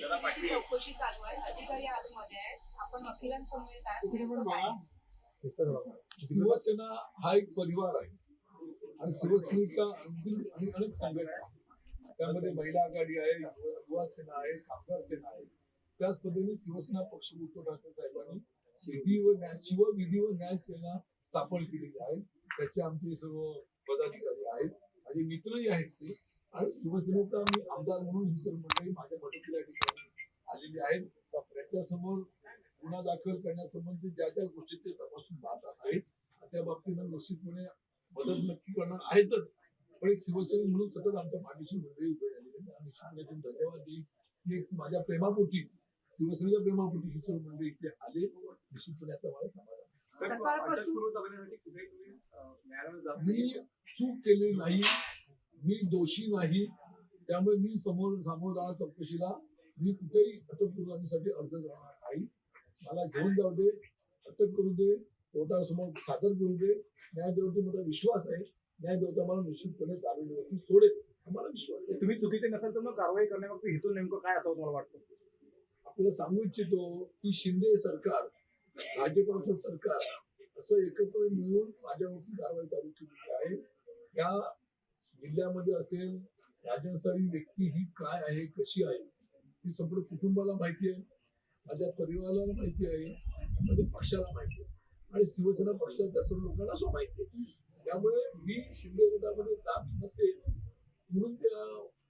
एसीबीची चौकशी चालू आहे. अधिकारी आतमध्ये आहेत. आपण वकिलांसमवेत आहे नेमकं काय? शिवसेना हा एक परिवार आहे. आणि शिवसेनेच्या अगदी आणि अनेक संघटना त्यामध्ये महिला आघाडी आहे युवा सेना आहे कामगार सेना आहे. त्याच पद्धतीने शिवसेना पक्ष उद्धव ठाकरे साहेबांनी. विधी व न्याय शिव विधी व न्याय सेना स्थापन केलेली आहे. त्याचे आमचे सर्व पदाधिकारी आहेत. माझे मित्रही आहेत ते. आणि शिवसेनेचा मी आमदार म्हणून ही सर्व मंडळी माझ्या मदतीला ठिकाणी आलेली आहेत. त्यांच्यासमोर गुन्हा दाखल करण्यासंबंधी ज्या ज्या गोष्टी ते तपासून पाहतात आहेत त्या बाबतीनं निश्चितपणे मदत नक्की करणार आहेतच. पण एक शिवसैनिक म्हणून सतत आमच्या पाठीशी मंडळी उभे राहिलेली. आणि निश्चितपणे धन्यवाद देईन की माझ्या प्रेमापोटी शिवसेनेच्या प्रेमापोटी ही सर्व मंडळी इथे आले. निश्चितपणे आता मला समाधान आहे. सकाळपासून मी चूक केलेली नाही. मी दोषी नाही. त्यामुळे मी समोर समोर राहणार चौकशीला. मी कुठेही अटक कुर्बानीसाठी अर्ज करणार नाही. मला घेऊन जाऊ दे अटक करू दे कोर्टासमोर सादर करू दे. न्यायदेवते मला विश्वास आहे. न्यायदेवता मला निश्चितपणे चालवण्यावरती सोडेल. मला विश्वास आहे. तुम्ही चुकीचे नसाल तर मग कारवाई करण्यामागचं हेतू नेमकं काय असावं तुम्हाला वाटतं? आपल्याला सांगू इच्छितो की शिंदे सरकार भाजपचं सरकार असं एकत्र मिळून माझ्यावरती कारवाई चालू केलेली आहे. या जिल्ह्यामध्ये असेल राजनसावी व्यक्ती ही काय आहे कशी आहे ही संपूर्ण कुटुंबाला माहिती आहे माझ्या परिवाराला माहिती आहे माझ्या पक्षाला माहिती आहे. आणि शिवसेना पक्षाच्या सर्व लोकांना असं माहिती आहे. त्यामुळे मी शिंदे गटामध्ये जात नसेल म्हणून त्या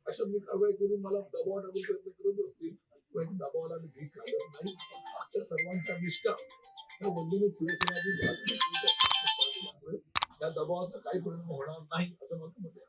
अशा मी कारवाई करून मला दबाव टाकून प्रयत्न करत असतील. पण दबावाला मी भीक घालत नाही. आपल्या सर्वांच्या निष्ठा त्या बंधूने शिवसेना असल्यामुळे त्या दबावाचा काही परिणाम होणार नाही असं मला मत आहे